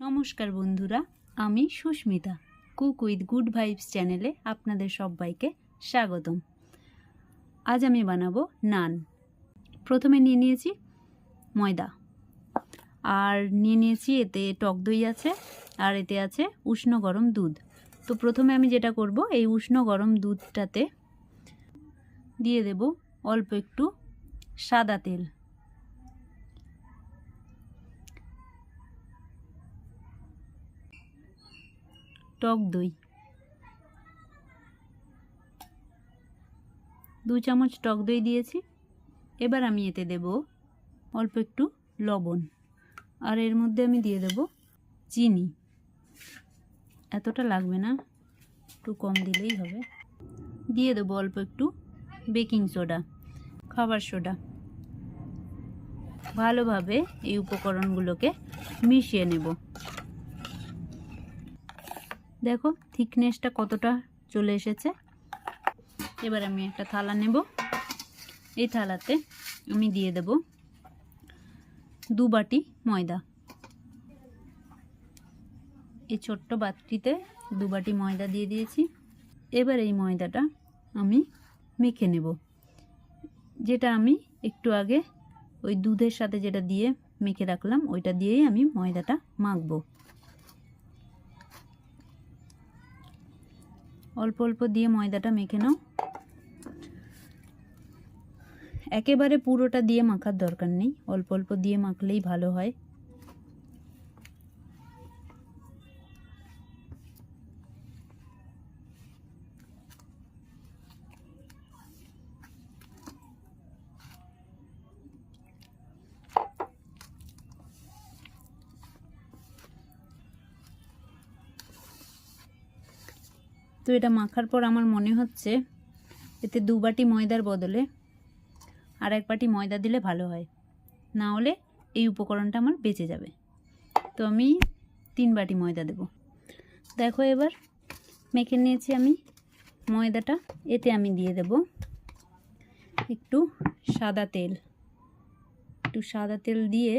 নমস্কার বন্ধুরা, আমি Susmita, cook with good vibes চ্যানেলে আপনাদের সবাইকে স্বাগতম। আজ আমি বানাবো নান। প্রথমে নিয়ে নিয়েছি ময়দা। আর নিয়ে নিয়েছি এতে টক দই আছে, আর এতে আছে উষ্ণ গরম দুধ। তো প্রথমে আমি যেটা করব, এই উষ্ণ গরম দুধটাতে দিয়ে দেব অল্প একটু সাদা তেল। টক দই। দু চামচ টক দই দিয়েছি। এবার আমি এতে দেব অল্প একটু লবণ। আর এর মধ্যে আমি দিয়ে দেব চিনি। এতটা লাগবে না, একটু কম দিলেই হবে। দিয়ে দেবো অল্প একটু বেকিং সোডা, খাবার সোডা। ভালোভাবে এই উপকরণগুলোকে মিশিয়ে নেব। দেখো থিকনেসটা কতটা চলে এসেছে। এবার আমি একটা থালা নেব। এই থালাতে আমি দিয়ে দেব দু বাটি ময়দা। এই ছোট্ট বাটিতে দু বাটি ময়দা দিয়ে দিয়েছি। এবার এই ময়দাটা আমি মেখে নেব। যেটা আমি একটু আগে ওই দুধের সাথে যেটা দিয়ে মেখে রাখলাম, ওইটা দিয়েই আমি ময়দাটা মাখবো। অল্প অল্প দিয়ে ময়দাটা মেখে নাও। একেবারে পুরোটা দিয়ে মাখার দরকার নেই। অল্প অল্প দিয়ে মাখলেই ভালো হয়। তো এটা মাখার পর আমার মনে হচ্ছে এতে দু বাটি ময়দার বদলে আর এক বাটি ময়দা দিলে ভালো হয়। না হলে এই উপকরণটা আমার বেঁচে যাবে। তো আমি তিন বাটি ময়দা দেব। দেখো এবার মেখে নিয়েছি আমি ময়দাটা। এতে আমি দিয়ে দেব একটু সাদা তেল। একটু সাদা তেল দিয়ে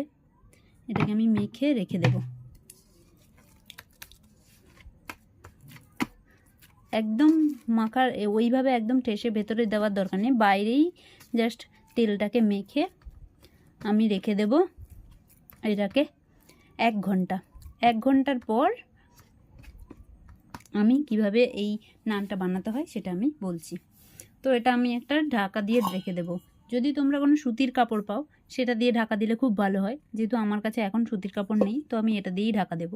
এটাকে আমি মেখে রেখে দেবো। একদম মাখার ওইভাবে একদম ঠেসে ভেতরে দেওয়ার দরকার নেই। বাইরেই জাস্ট তেলটাকে মেখে আমি রেখে দেব এটাকে এক ঘণ্টা। এক ঘণ্টার পর আমি কীভাবে এই নানটা বানাতে হয় সেটা আমি বলছি। তো এটা আমি একটা ঢাকা দিয়ে রেখে দেব। যদি তোমরা কোনো সুতির কাপড় পাও, সেটা দিয়ে ঢাকা দিলে খুব ভালো হয়। যেহেতু আমার কাছে এখন সুতির কাপড় নেই, তো আমি এটা দিয়েই ঢাকা দেব।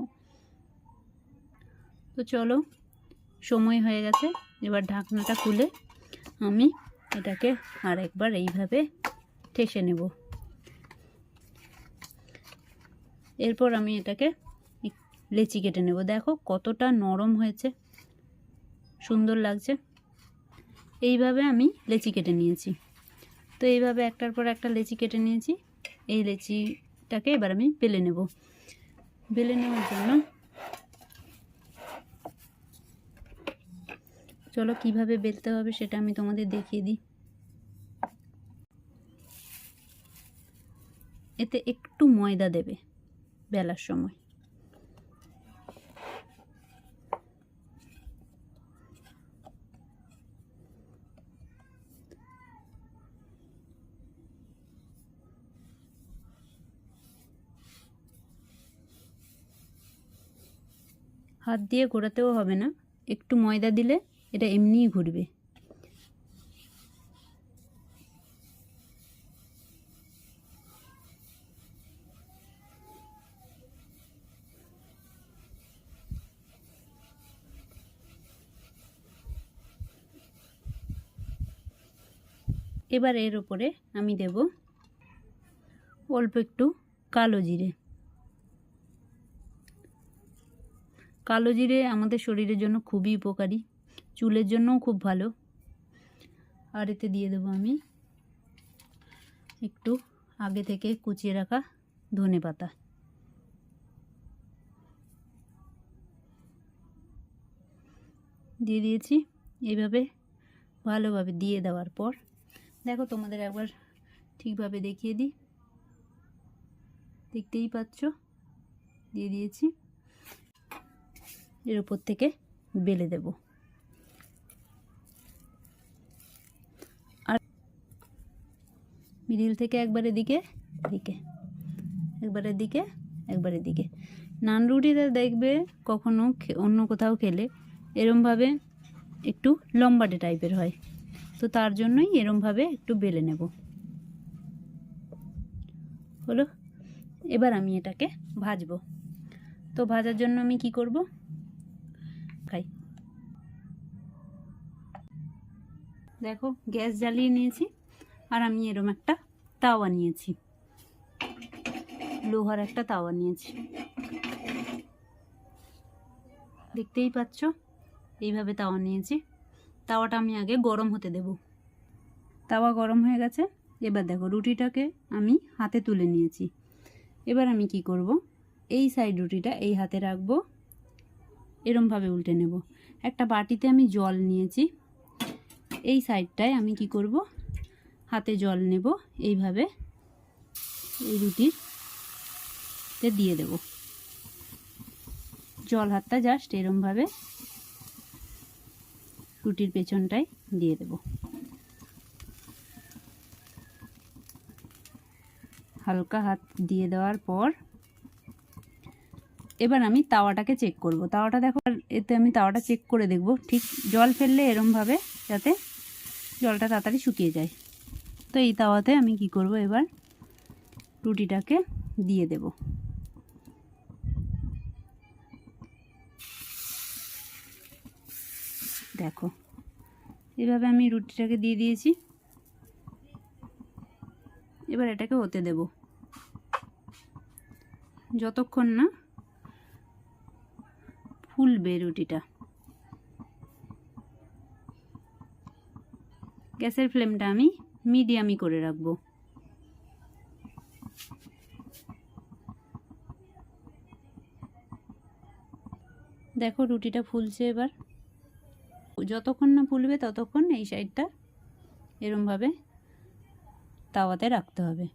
তো চলো সময় হয়ে গেছে। এবার ঢাকনাটা খুলে আমি এটাকে আর একবার এইভাবে ঠেসে নেব। এরপর আমি এটাকে লেচি কেটে নেব। দেখো কতটা নরম হয়েছে, সুন্দর লাগছে। এইভাবে আমি লেচি কেটে নিয়েছি। তো এইভাবে একটার পর একটা লেচি কেটে নিয়েছি। এই লেচিটাকে এবার আমি বেলে নেব। বেলে নেওয়ার জন্য চলো, কীভাবে বেলতে হবে সেটা আমি তোমাদের দেখিয়ে দিই। এতে একটু ময়দা দেবে বেলার সময়। হাত দিয়ে ঘোরাতেও হবে না। একটু ময়দা দিলে এটা এমনিই ঘুরবে। এবার এর ওপরে আমি দেব অল্প একটু কালো জিরে। কালো জিরে আমাদের শরীরের জন্য খুবই উপকারী। চুলের জন্যও খুব ভালো। আর এতে দিয়ে দেবো আমি একটু আগে থেকে কুচিয়ে রাখা ধনে পাতা। দিয়ে দিয়েছি এইভাবে ভালোভাবে দিয়ে দেওয়ার পর, দেখো তোমাদের একবার ঠিকভাবে দেখিয়ে দিই। দেখতেই পাচ্ছ? দিয়ে দিয়েছি। এর উপর থেকে বেলে দেব। মিডিল থেকে একবার এদিকে এদিকে একবার এদিকে একবার এদিকে নান রুটিতে দেখবে কখনো অন্য কোথাও খেলে এরমভাবে একটু লম্বাটে টাইপের হয়। তো তার জন্যই এরমভাবে একটু বেলে নেব। হলো? এবার আমি এটাকে ভাজবো। তো ভাজার জন্য আমি কি করব? খাই। দেখো, গ্যাস জ্বালিয়ে নিয়েছি। আর আমি এরম একটা তাওয়া নিয়েছি। লোহার একটা তাওয়া নিয়েছি। দেখতেই পাচ্ছ? এইভাবে তাওয়া নিয়েছি। তাওয়াটা আমি আগে গরম হতে দেব। তাওয়া গরম হয়ে গেছে। এবার দেখো, রুটিটাকে আমি হাতে তুলে নিয়েছি। এবার আমি কি করব? এই সাইড রুটিটা এই হাতে রাখব। এরমভাবে উল্টে নেব। একটা বাটিতে আমি জল নিয়েছি। এই সাইডটায় আমি কি করব? হাতে জল নেব। এইভাবে এই রুটির তে দিয়ে দেব। জল হাতটা জাস্ট এরমভাবে রুটির পেছনটায় দিয়ে দেব। হালকা হাত দিয়ে দেওয়ার পর এবার আমি তাওয়াটাকে চেক করব। তাওয়াটা দেখো এতে আমি তাওয়াটা চেক করে দেখব। ঠিক জল ফেললে এরমভাবে যাতে জলটা তাড়াতাড়ি শুকিয়ে যায়। তো এই তাওয়াতে আমি কি করব? এবার রুটিটাকে দিয়ে দেব। দেখো, এভাবে আমি রুটিটাকে দিয়ে দিয়েছি। এবার এটাকে হতে দেব। যতক্ষণ না ফুলবে রুটিটা। গ্যাসের ফ্লেমটা আমি মিডিয়ামই করে রাখব। দেখো রুটিটা ফুলছে এবার। যতক্ষণ না ফুলবে ততক্ষণ এই সাইডটা এরমভাবে তাওয়াতে রাখতে হবে।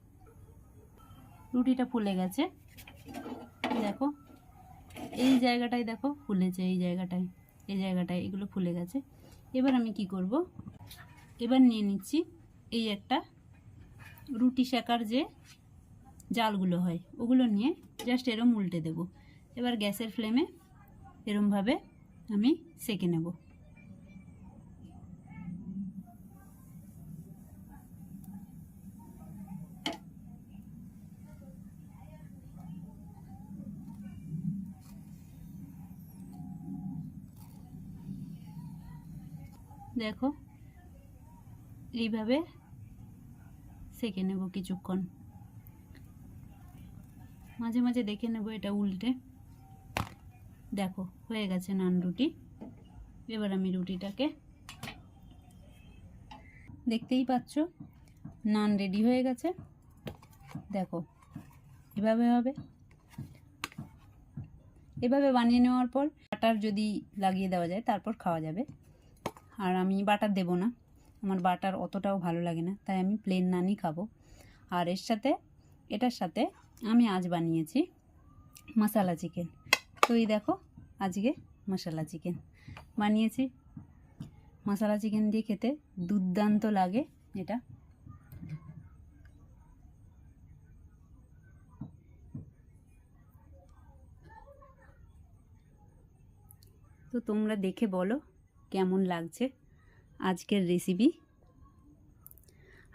রুটিটা ফুলে গেছে। দেখো, এই জায়গাটায় দেখো ফুলেছে, এই জায়গাটায় এই জায়গাটায় এগুলো ফুলে গেছে। এবার আমি কি করব? এবার নিয়ে নিচ্ছি এই একটা রুটি শেকার যে জালগুলো হয়, ওগুলো নিয়ে জাস্ট এরম উল্টে দেব। এবার গ্যাসের ফ্লেমে এরমভাবে আমি সেকে নেব। দেখো এইভাবে সেকে নেব কিছুক্ষণ। মাঝে মাঝে দেখে নেব এটা উল্টে। দেখো, হয়ে গেছে নান রুটি। এবার আমি রুটিটাকে দেখতেই পাচ্ছ, নান রেডি হয়ে গেছে। দেখো, এভাবে হবে। এভাবে বানিয়ে নেওয়ার পর বাটার যদি লাগিয়ে দেওয়া যায়, তারপর খাওয়া যাবে। আর আমি বাটার দেবো না। আমার বাটার অতটাও ভালো লাগে না, তাই আমি প্লেন নানই খাব। আর এর সাথে, এটার সাথে আমি আজ বানিয়েছি মশালা চিকেন তো এই দেখো, আজকে মশালা চিকেন বানিয়েছি মশালা চিকেন দিয়ে খেতে দুর্দান্ত লাগে এটা। তো তোমরা দেখে বলো কেমন লাগছে। আজকের রেসিপি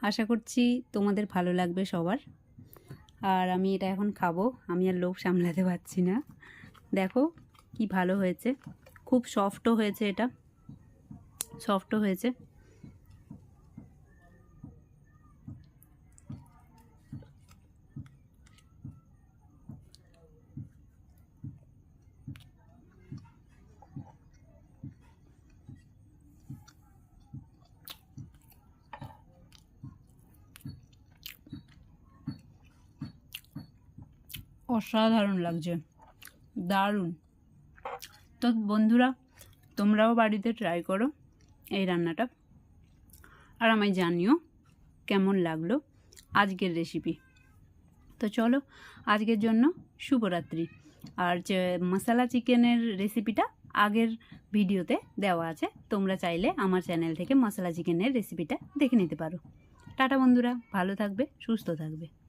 আশা করছি তোমাদের ভালো লাগবে সবার। আর আমি এটা এখন খাব, আমি আর লোভ সামলাতে পারছি না। দেখো কি ভালো হয়েছে, খুব সফটও হয়েছে এটা। সফটও হয়েছে। অসাধারণ লাগছে। দারুণ। তো বন্ধুরা, তোমরাও বাড়িতে ট্রাই করো এই রান্নাটা। আর আমায় জানিও কেমন লাগল আজকের রেসিপি তো চলো, আজকের জন্য শুভরাত্রি। আর যে মশলা চিকেনের রেসিপিটা আগের ভিডিওতে দেওয়া আছে, তোমরা চাইলে আমার চ্যানেল থেকে মশলা চিকেনের রেসিপিটা দেখে নিতে পারো। টাটা বন্ধুরা, ভালো থাকবে, সুস্থ থাকবে।